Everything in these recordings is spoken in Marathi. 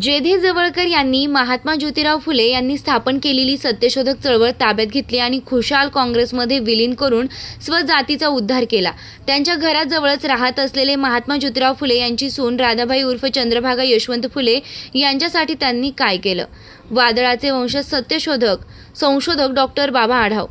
जेधे जवळकर यांनी महात्मा ज्योतिराव फुले यांनी स्थापन केलेली सत्यशोधक चळवळ ताब्यात घेतली आणि खुशाल काँग्रेसमध्ये विलीन करून स्वजातीचा उद्धार केला. त्यांच्या घराजवळच राहत असलेले महात्मा ज्योतिराव फुले यांची सून राधाबाई उर्फ चंद्रभागा यशवंत फुले यांच्यासाठी त्यांनी काय केलं? वादळाचे वंशज सत्यशोधक संशोधक डॉक्टर बाबा आढाव.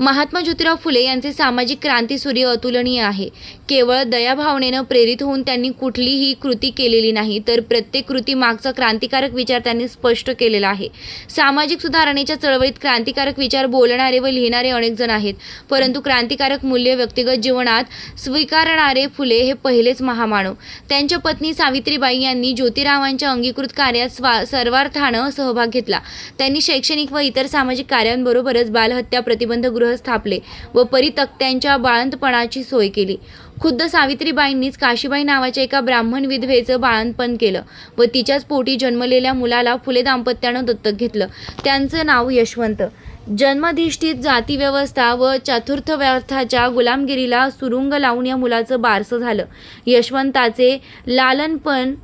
महात्मा ज्योतिराव फुले यांचे सामाजिक क्रांतीसूर्य अतुलनीय आहे. केवळ दयाभावनेनं प्रेरित होऊन त्यांनी कुठलीही कृती केलेली नाही तर प्रत्येक कृती मागचा क्रांतिकारक विचार त्यांनी स्पष्ट केलेला आहे. सामाजिक सुधारणेच्या चळवळीत क्रांतिकारक विचार बोलणारे व लिहिणारे अनेक जण आहेत परंतु क्रांतिकारक मूल्य व्यक्तिगत जीवनात स्वीकारणारे फुले हे पहिलेच महामानव. त्यांच्या पत्नी सावित्रीबाई यांनी ज्योतिरावांच्या अंगीकृत कार्यात स्वा सर्वार्थानं सहभाग घेतला. त्यांनी शैक्षणिक व इतर सामाजिक कार्यांबरोबरच बालहत्या प्रतिबंध गृह स्थापले व परितक्त्यांच्या बाळंतपणाची सोय केली. खुद्द सावित्रीबाईंनीच काशीबाई नावाच्या एका ब्राह्मण विधवेचं बाळंतपण केलं व तिच्याच पोटी जन्मलेल्या मुलाला फुले दाम्पत्यानं दत्तक घेतलं. त्यांचं नाव यशवंत. जन्मधिष्ठित जातीव्यवस्था व चतुर्थव्यर्थाच्या गुलामगिरीला सुरुंग लावून या मुलाचं बारसं झालं. यशवंताचे लालनपण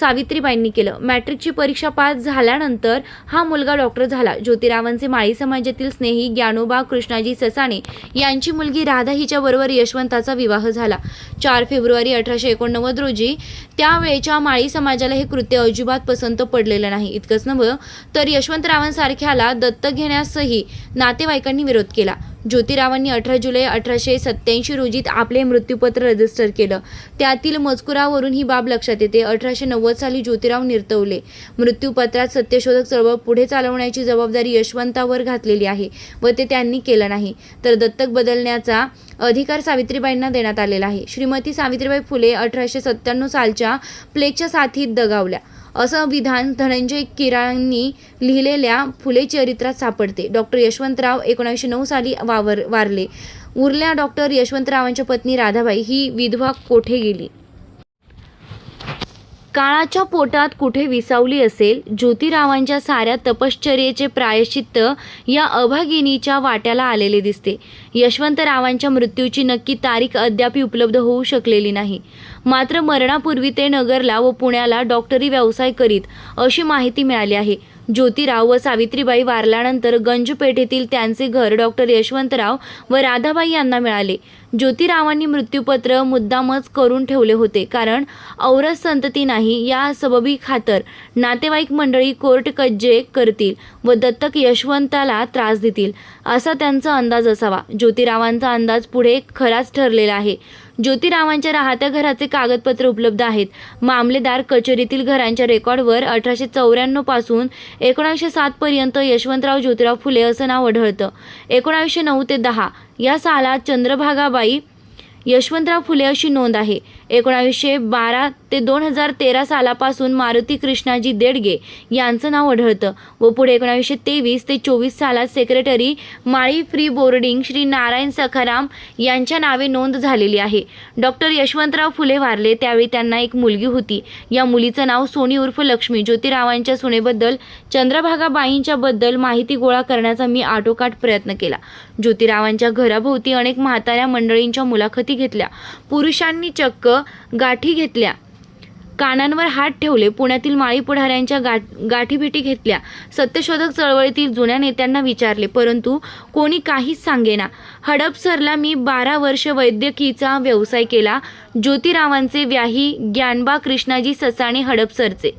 सावित्रीबाईंनी केलं. मॅट्रिकची परीक्षा पास झाल्यानंतर हा मुलगा डॉक्टर झाला. ज्योतिरावांचे माळी समाजातील स्नेही ज्ञानोबा कृष्णाजी ससाणे यांची मुलगी राधा हिच्याबरोबर यशवंताचा विवाह झाला. चार फेब्रुवारी अठराशे एकोणनव्वद रोजी त्यावेळेच्या माळी समाजाला हे कृत्य अजिबात पसंत पडलेलं नाही. इतकंच नव्हे तर यशवंतरावांसारख्याला दत्तक घेण्यासही नातेवाईकांनी विरोध केला. ज्योतिरावांनी अठरा जुलै अठराशे सत्त्याऐंशी रोजीत आपले मृत्यूपत्र रजिस्टर केलं. त्यातील मजकुरावरून ही बाब लक्षात येते. अठराशे नव्वद साली ज्योतिराव निर्तवले. मृत्यूपत्रात सत्यशोधक चळवळ पुढे चालवण्याची जबाबदारी यशवंतावर घातलेली आहे व ते त्यांनी केलं नाही. तर दत्तक बदलण्याचा अधिकार सावित्रीबाईंना देण्यात आलेला आहे. श्रीमती सावित्रीबाई फुले अठराशे सत्त्याण्णव सालच्या प्लेगच्या साथीत दगावल्या. असं विधान धनंजय किरांनी लिहिलेल्या फुले चरित्रात सापडते. डॉक्टर यशवंतराव एकोणीसशे नऊ साली वावर वारले. उरल्या डॉक्टर यशवंतरावांच्या पत्नी राधाबाई ही विधवा कोठे गेली? काळाच्या पोटात कुठे विसावली असेल? ज्योतिरावांच्या साऱ्या तपश्चर्येचे प्रायश्चित्त या अभागिनीच्या वाट्याला आलेले दिसते. यशवंतरावांच्या मृत्यूची नक्की तारीख अद्याप उपलब्ध होऊ शकलेली नाही. मात्र मरणापूर्वी ते नगरला व पुण्याला डॉक्टरी व्यवसाय करीत अशी माहिती मिळाली आहे. ज्योतिराव व सावित्रीबाई वारल्यानंतर गंजपेठेतील त्यांचे घर डॉक्टर यशवंतराव व राधाबाई यांना मिळाले. ज्योतिरावांनी मृत्यूपत्र मुद्दामच करून ठेवले होते कारण औरस संतती नाही या सबबी खातर नातेवाईक मंडळी कोर्ट कज्जे करतील व दत्तक यशवंताला त्रास देतील असा त्यांचा अंदाज असावा. ज्योतिरावांचा अंदाज पुढे खराच ठरलेला आहे. ज्योतिरावांच्या राहत्या घराचे कागदपत्र उपलब्ध आहेत. मामलेदार कचेरीतील घरांच्या रेकॉर्डवर अठराशे चौऱ्याण्णवपासून एकोणीसशे सात पर्यंत यशवंतराव ज्योतिराव फुले असं नाव आढळतं. एकोणावीसशे नऊ ते दहा या सालात चंद्रभागाबाई यशवंतराव फुले अशी नोंद आहे. एकोणावीसशे बारा ते दोन हजार तेरा सालापासून मारुती कृष्णाजी देडगे यांचं नाव आढळतं व पुढे एकोणावीसशे तेवीस ते चोवीस सालात secretary Mali free boarding Shri Narayan Sakharam यांच्या नावे नोंद झालेली आहे. डॉक्टर यशवंतराव फुले वारले त्यावेळी त्यांना एक मुलगी होती. या मुलीचं नाव सोनी उर्फ लक्ष्मी. ज्योतिरावांच्या सुनेबद्दल चंद्रभागाबाईंच्या बद्दल माहिती गोळा करण्याचा मी आटोकाट प्रयत्न केला. ज्योतिरावांच्या घराभोवती अनेक म्हाताऱ्या मंडळींच्या मुलाखती घेतल्या. पुरुषांनी चक्क गाठी घेतल्या. कानांवर हात ठेवले पुण्यातील माळी पुढाऱ्यांच्या गाठ गाठीभेटी घेतल्या. सत्यशोधक चळवळीतील जुन्या नेत्यांना विचारले परंतु कोणी काहीच सांगेना. हडपसरला मी बारा वर्ष वैद्यकीचा व्यवसाय केला. ज्योतिरावांचे व्याही ज्ञानबा कृष्णाजी ससाणे हडपसरचे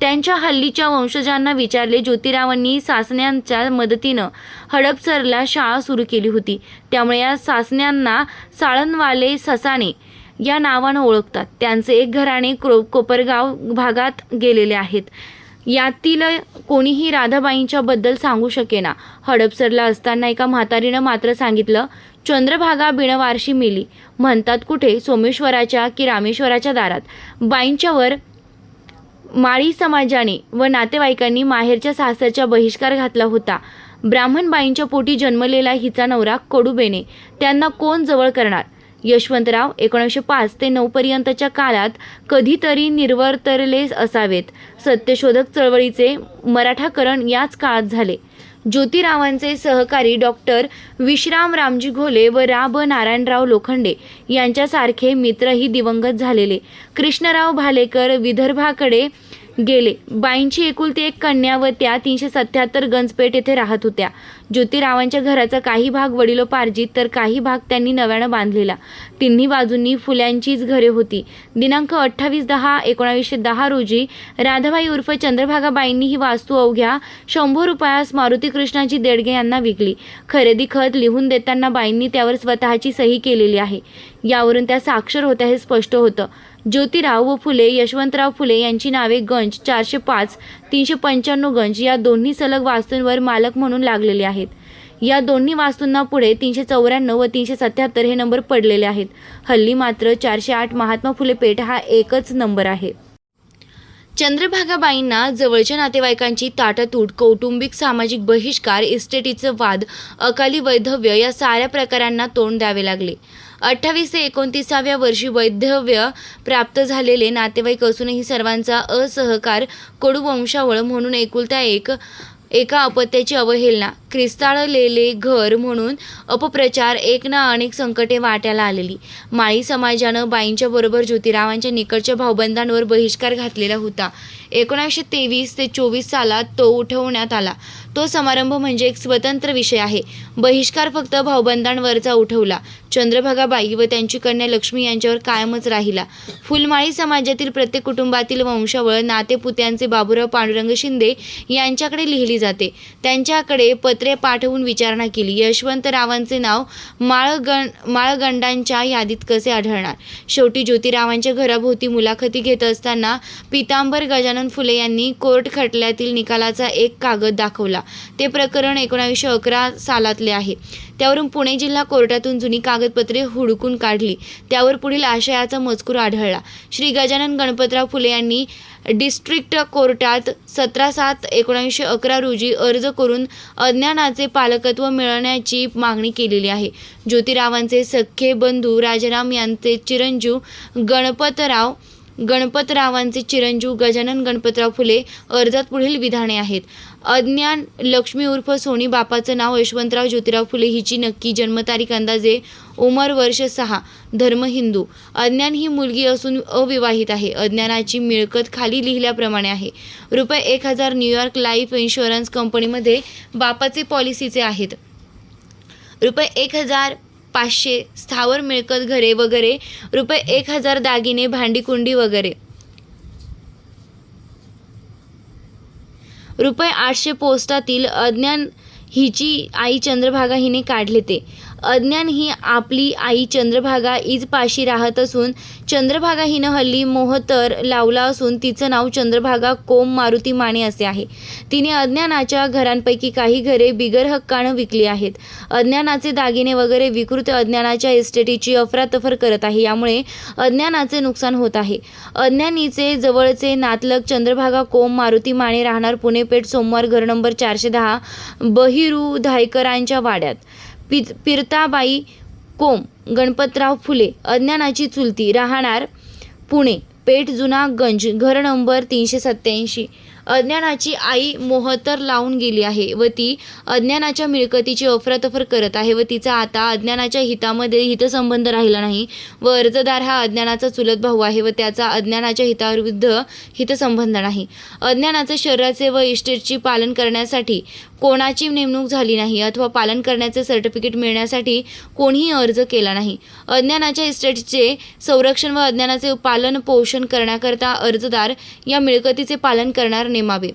त्यांच्या हल्लीच्या वंशजांना विचारले ज्योतिरावांनी सासण्यांच्या मदतीनं हडपसरला शाळा सुरू केली होती. त्यामुळे या सासण्यांना साळणवाले ससाणे या नावानं ओळखतात. त्यांचे एक घराणे क्रो कोपरगाव भागात गेलेले आहेत. यातील कोणीही राधाबाईंच्या बद्दल सांगू शकेना. हडपसरला असताना एका म्हातारीनं मात्र सांगितलं चंद्रभागा बिणवारशी मिली. म्हणतात कुठे? सोमेश्वराच्या की रामेश्वराच्या दारात. बाईंच्यावर माळी समाजाने व नातेवाईकांनी माहेरच्या सासरच्या बहिष्कार घातला होता. ब्राह्मण बाईंच्या पोटी जन्मलेला हिचा नवरा कडुबेने. त्यांना कोण जवळ करणार? यशवंतराव एकोणीसशे पाच ते नऊ पर्यंतच्या काळात कधीतरी निर्वर्तरले असावेत. सत्यशोधक चळवळीचे मराठाकरण याच काळात झाले. ज्योतिरावांचे सहकारी डॉक्टर विश्राम रामजी घोले व रा. ब. नारायणराव लोखंडे यांच्यासारखे मित्रही दिवंगत झालेले. कृष्णराव भालेकर विदर्भाकडे गेले. बाईंची एकुलती एक कन्या व त्या तीनशे सत्याहत्तर गंजपेठ येथे राहत होत्या. ज्योतिरावांच्या घराचा काही भाग वडिलोपार्जित तर काही भाग त्यांनी नव्यानं बांधलेला. तिन्ही बाजूंनी फुल्यांचीच घरे होती. दिनांक अठ्ठावीस दहा एकोणावीसशे दहा रोजी राधाबाई उर्फ चंद्रभागाबाईंनी ही वास्तू अवघ्या शंभर रुपयास मारुती कृष्णाची देडगे यांना विकली. खरेदी खत लिहून देताना बाईंनी त्यावर स्वतःची सही केलेली आहे. यावरून त्या साक्षर होत्या हे स्पष्ट होतं. ज्योतिराव व फुले यशवंतराव फुले यांची नावे गंज चारशे पाच तीनशे पंच्याण्णव गंज या दोन्ही सलग वास्तूंवर मालक म्हणून लागलेले आहेत. या दोन्ही वास्तूंना पुढे तीनशे चौऱ्याण्णव व तीनशे सत्याहत्तर हे नंबर पडलेले आहेत. हल्ली मात्र चारशे आठ महात्मा फुले पेठ हा एकच नंबर आहे. चंद्रभागाबाईंना जवळच्या नातेवाईकांची ताटातूट कौटुंबिक सामाजिक बहिष्कार इस्टेटीचं वाद अकाली वैधव्य या साऱ्या प्रकारांना तोंड द्यावे लागले. अठ्ठावीस ते एकोणतीसाव्या वर्षी वैधव्य प्राप्त झालेले नातेवाईक असूनही सर्वांचा असहकार कडू वंशावळ म्हणून एकुलता एक एका अपत्याची अवहेलना क्रिस्ताळलेले घर म्हणून अपप्रचार एक ना अनेक संकटे वाट्याला आलेली. माळी समाजानं बाईंच्या बरोबर ज्योतिरावांच्या निकटच्या भाऊबंधांवर बहिष्कार घातलेला होता. एकोणीसशे तेवीस ते चोवीस सालात तो उठवण्यात आला. तो समारंभ म्हणजे एक स्वतंत्र विषय आहे. बहिष्कार फक्त भाऊबंधांवरचा उठवला. चंद्रभागाबाई व त्यांची कन्या लक्ष्मी यांच्यावर कायमच राहिला. फुलमाळी समाजातील प्रत्येक कुटुंबातील वंशावळ नातेपुत्यांचे बाबुराव पांडुरंग शिंदे यांच्याकडे लिहिली जाते. त्यांच्याकडे पत पत्रे पाठवून विचारणा केली. यशवंतरावांचे नाव माळगण माळगंडांच्या यादीत कसे आढळणार? शेवटी ज्योतिरावांच्या घराभोवती मुलाखती घेत असताना पितांबर गजानन फुले यांनी कोर्ट खटल्यातील निकालाचा एक कागद दाखवला. ते प्रकरण एकोणावीसशे अकरा सालातले आहे. त्यावरून पुणे जिल्हा कोर्टातून जुनी कागदपत्रे हुडकून काढली. त्यावर पुढील आशयाचा मजकूर आढळला. श्री गजानन गणपतराव फुले यांनी डिस्ट्रिक्ट कोर्टात सतरा सात एकोणीसशे अकरा रोजी अर्ज करून अज्ञानाचे पालकत्व मिळवण्याची मागणी केलेली आहे. ज्योतिरावांचे सख्खे बंधू राजाराम यांचे चिरंजीव गणपतराव गणपतरावांचे चिरंजीव गजानन गणपतराव फुले अर्जात पुढील विधाने आहेत. अज्ञान लक्ष्मी उर्फ सोनी बापाचं नाव यशवंतराव ज्योतिराव फुले हिची नक्की जन्मतारीख अंदाजे उमर वर्ष सहा धर्म हिंदू. अज्ञान ही मुलगी असून अविवाहित आहे. अज्ञानाची मिळकत खाली लिहिल्याप्रमाणे आहे. रुपये एक हजार न्यूयॉर्क लाईफ इन्शुरन्स कंपनीमध्ये बापाचे पॉलिसीचे आहेत. रुपये एक हजार पाचशे स्थावर मिळकत घरे वगैरे रुपये एक हजार दागिने भांडीकुंडी वगैरे. रुपये आठशे पोस्टातील अज्ञान हिची आई चंद्रभागा हिने काढले ते. अज्ञान ही आपली आई चंद्रभागा ईज पाशी राहत असून चंद्रभागा हिनं हल्ली मोहतर लावला असून तिचं नाव चंद्रभागा कोम मारुती माने असे आहे. तिने अज्ञानाच्या घरांपैकी काही घरे बिगर हक्कानं विकली आहेत. अज्ञानाचे दागिने वगैरे विकृत अज्ञानाच्या इस्टेटीची अफरातफर करत आहे यामुळे अज्ञानाचे नुकसान होत आहे. अज्ञानीचे जवळचे नातलग चंद्रभागा कोम मारुती माने राहणार पुणे पेठ सोमवार घर नंबर चारशे दहा बहिरू धायकरांच्या वाड्यात. पि पिरताबाई कोम गणपतराव फुले अज्ञानाची चुलती राहणार पुणे पेठ जुना गंज घर नंबर तीनशे सत्याऐंशी अज्ञानाची आई मोहतर लावून गेली आहे व ती अज्ञानाच्या मिळकतीची अफरातफर करत आहे व तिचा आता अज्ञानाच्या हितामध्ये हितसंबंध राहिला नाही व अर्जदार हा अज्ञानाचा चुलत भाऊ आहे व त्याचा अज्ञानाच्या हिताविरुद्ध हितसंबंध नाही. अज्ञानाचे शरीराचे व इस्टेटची पालन करण्यासाठी कोणाची नेमणूक झाली नाही अथवा पालन करण्याचे सर्टिफिकेट मिळण्यासाठी कोणीही अर्ज केला नाही. अज्ञानाच्या इस्टेटचे संरक्षण व अज्ञानाचे पालन पोषण करण्याकरता अर्जदार या मिळकतीचे पालन करणार नेमावे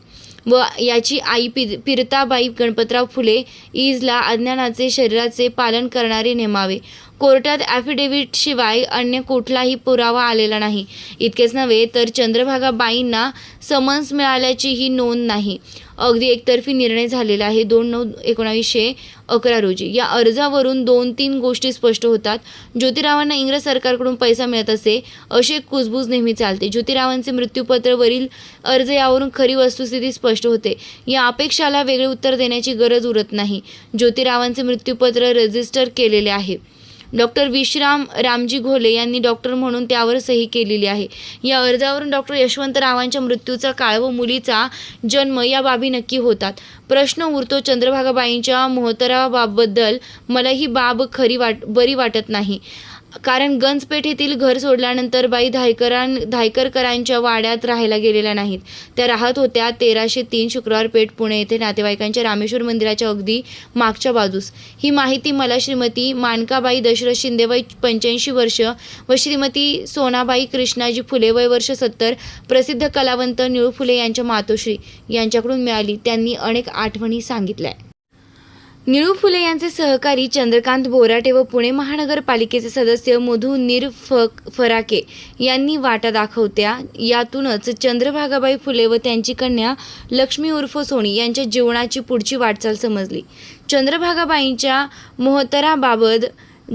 व याची आई पि पिरताबाई गणपतराव फुले ईजला अज्ञानाचे शरीराचे पालन करणारे नेमावे. कोर्टात ॲफिडेव्हिट शिवाय अन्य कुठलाही पुरावा आलेला नाही. इतकेच नव्हे तर चंद्रभागाबाईंना समन्स मिळाल्याचीही नोंद नाही. अगदी एकतर्फी निर्णय झालेला आहे. दोन नऊ एकोणावीसशे अकरा रोजी. या अर्जावरून दोन तीन गोष्टी स्पष्ट होतात. ज्योतिरावांना इंग्रज सरकारकडून पैसा मिळत असे असे कुजबूज नेहमी चालते. ज्योतिरावांचे मृत्यूपत्र वरील अर्ज यावरून खरी वस्तुस्थिती स्पष्ट होते. या अपेक्षाला वेगळे उत्तर देण्याची गरज उरत नाही. ज्योतिरावांचे मृत्यूपत्र रजिस्टर केलेले आहे. डॉक्टर विश्राम रामजी घोले यांनी डॉक्टर म्हणून त्यावर सही केलेली आहे. या अर्जावरून डॉक्टर यशवंतरावांच्या मृत्यूचा काळ व मुलीचा जन्म या बाबी नक्की होतात. प्रश्न उरतो चंद्रभागाबाईंच्या मोहतराबाबद्दल. मला ही बाब खरी वाट बरी वाटत नाही. कारण गंजपेठ येथील घर सोडल्यानंतर बाई धायकरां धायकरकरांच्या वाड्यात राहायला गेलेल्या नाहीत. त्या राहत होत्या तेराशे तीन शुक्रवार पेठ पुणे येथे नातेवाईकांच्या रामेश्वर मंदिराच्या अगदी मागच्या बाजूस. ही माहिती मला श्रीमती मानकाबाई दशरथ शिंदे वय पंच्याऐंशी वर्ष व श्रीमती सोनाबाई कृष्णाजी फुले वय वर्ष सत्तर प्रसिद्ध कलावंत निळू फुले यांच्या मातोश्री यांच्याकडून मिळाली. त्यांनी अनेक आठवणी सांगितल्या. निळू फुले यांचे सहकारी चंद्रकांत बोराटे व पुणे महानगरपालिकेचे सदस्य मधु निरफक फराके यांनी वाटा दाखवत्या. यातूनच चंद्रभागाबाई फुले व त्यांची कन्या लक्ष्मी उर्फ सोनी यांच्या जीवनाची पुढची वाटचाल समजली. चंद्रभागाबाईंच्या मोहतराबाबत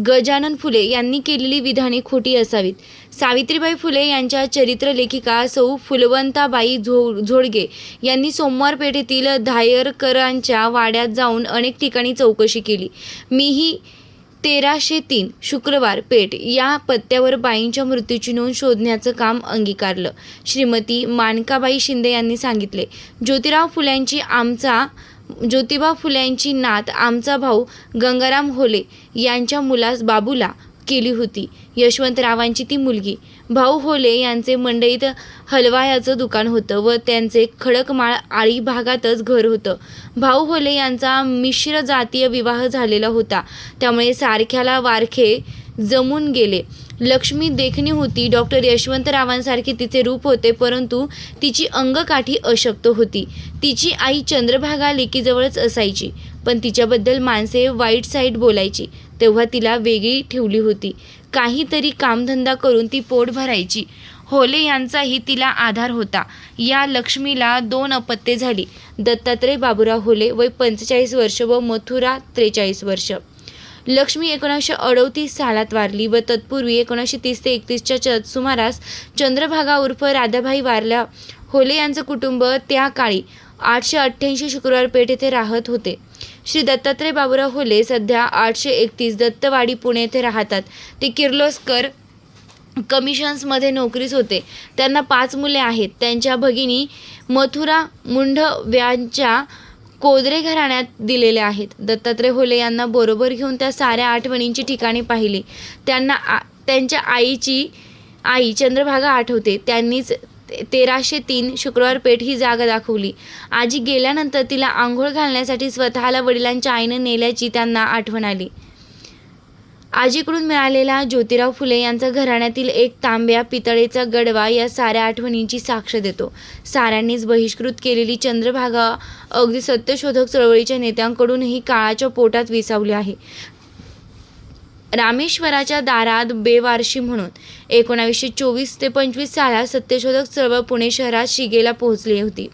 गजानन फुले यांनी केलेली विधाने खोटी असावीत. सावित्रीबाई फुले यांच्या चरित्र लेखिका सौ फुलवंताबाई झो झोडगे यांनी सोमवार पेठेतील धायरकरांच्या वाड्यात जाऊन अनेक ठिकाणी चौकशी केली. मीही तेराशे तीन शुक्रवार पेठ या पत्त्यावर बाईंच्या मृत्यूची नोंद शोधण्याचं काम अंगीकारलं श्रीमती मानकाबाई शिंदे यांनी सांगितले. ज्योतिराव फुल्यांची आमचा ज्योतिबा फुल्यांची नात आमचा भाऊ गंगाराम होले यांच्या मुलास बाबूला केली होती. यशवंतरावांची ती मुलगी. भाऊ होले यांचे मंडईत हलवायाचं दुकान होतं व त्यांचे खडकमाळ आळी भागातच घर होतं. भाऊ होले यांचा मिश्र जातीय विवाह झालेला होता. त्यामुळे सारख्याला वारखे जमून गेले. लक्ष्मी देखणी होती. डॉक्टर यशवंतरावांसारखे तिचे रूप होते परंतु तिची अंगकाठी अशक्त होती. तिची आई चंद्रभागा लेकीजवळच असायची पण तिच्याबद्दल माणसे वाईट साईट बोलायची. तेव्हा तिला वेगळी ठेवली होती. काहीतरी कामधंदा करून ती पोट भरायची. होले यांचाही तिला आधार होता. या लक्ष्मीला दोन अपत्ये झाली. दत्तात्रय बाबुराव होले वय पंचेचाळीस वर्ष व मथुरा त्रेचाळीस वर्ष. लक्ष्मी एकोणीसशे अडोतीस सालात वारली व तत्पूर्वी एकोणीसशे तीस ते एकतीसच्या च सुमारास चंद्रभागा उर्फ राधाबाई वारल्या. होले यांचं कुटुंब त्या काळी आठशे अठ्ठ्याऐंशी शुक्रवार पेठ येथे राहत होते. श्री दत्तात्रय बाबुराव होले सध्या आठशे एकतीस दत्तवाडी पुणे येथे राहतात. ते किर्लोस्कर कमिशन्समध्ये नोकरीस होते. त्यांना पाच मुले आहेत. त्यांच्या भगिनी मथुरा मुंढव्यांच्या कोदरे घराण्यात दिलेले आहेत. दत्तात्रय होले यांना बरोबर घेऊन त्या साऱ्या आठवणींची ठिकाणी पाहिली. त्यांना आ त्यांच्या आईची आई चंद्रभागा आठवते. त्यांनीच ते- तेराशे तीन शुक्रवार पेठ ही जागा दाखवली. आजी गेल्यानंतर तिला आंघोळ घालण्यासाठी स्वतःला वडिलांच्या आईनं नेल्याची त्यांना आठवण आली. आजीकडून मिळालेला ज्योतिराव फुले यांचा घराण्यातील एक तांब्या पितळेचा गडवा या साऱ्या आठवणींची साक्ष देतो. साऱ्यांनीच बहिष्कृत केलेली चंद्रभागा अगदी सत्यशोधक चळवळीच्या नेत्यांकडूनही काळाच्या पोटात विसावली आहे. रामेश्वराच्या दारात बेवारशी म्हणून एकोणावीसशे चोवीस ते पंचवीस सालात सत्यशोधक चळवळ पुणे शहरात शिगेला पोहोचली होती.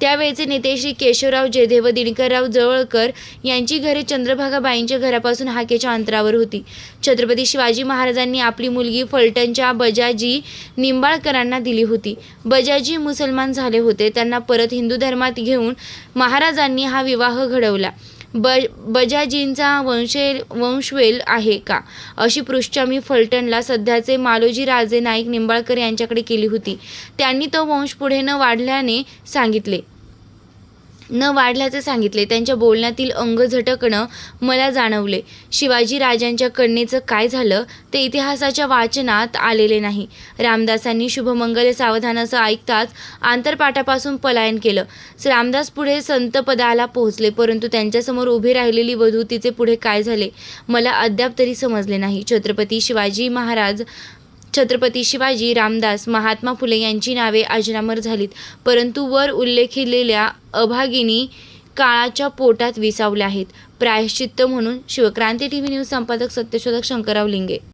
त्यावेळचे नेते श्री केशवराव जेधे व दिनकरराव जवळकर यांची घरे चंद्रभागाबाईंच्या घरापासून हाकेच्या अंतरावर होती. छत्रपती शिवाजी महाराजांनी आपली मुलगी फलटणच्या बजाजी निंबाळकरांना दिली होती. बजाजी मुसलमान झाले होते. त्यांना परत हिंदू धर्मात घेऊन महाराजांनी हा विवाह घडवला. ब बजाजींचा वंशे वंशवेल आहे का? अशी पृष्ठा मी फलटणला सध्याचे मालोजी राजे नाईक निंबाळकर यांच्याकडे केली होती. त्यांनी तो वंश पुढे न वाढल्याने सांगितले. न वाढल्याचे सांगितले. त्यांच्या बोलण्यातील अंग झटकणं मला जाणवले. शिवाजी राजांच्या कन्येचं काय झालं ते इतिहासाच्या वाचनात आलेले नाही. रामदासांनी शुभमंगल सावधान असं ऐकताच आंतरपाठापासून पलायन केलं. रामदास पुढे संतपदाला पोहोचले परंतु त्यांच्यासमोर उभी राहिलेली वधू तिचे पुढे काय झाले मला अद्याप तरी समजले नाही. छत्रपती शिवाजी महाराज छत्रपती शिवाजी रामदास महात्मा फुले यांची नावे अजरामर झालीत. परंतु वर उल्लेखिलेल्या अभागिनी काळाच्या पोटात विसावल्या आहेत. प्रायश्चित्त म्हणून शिवक्रांती टी व्ही न्यूज संपादक सत्यशोधक शंकरराव लिंगे.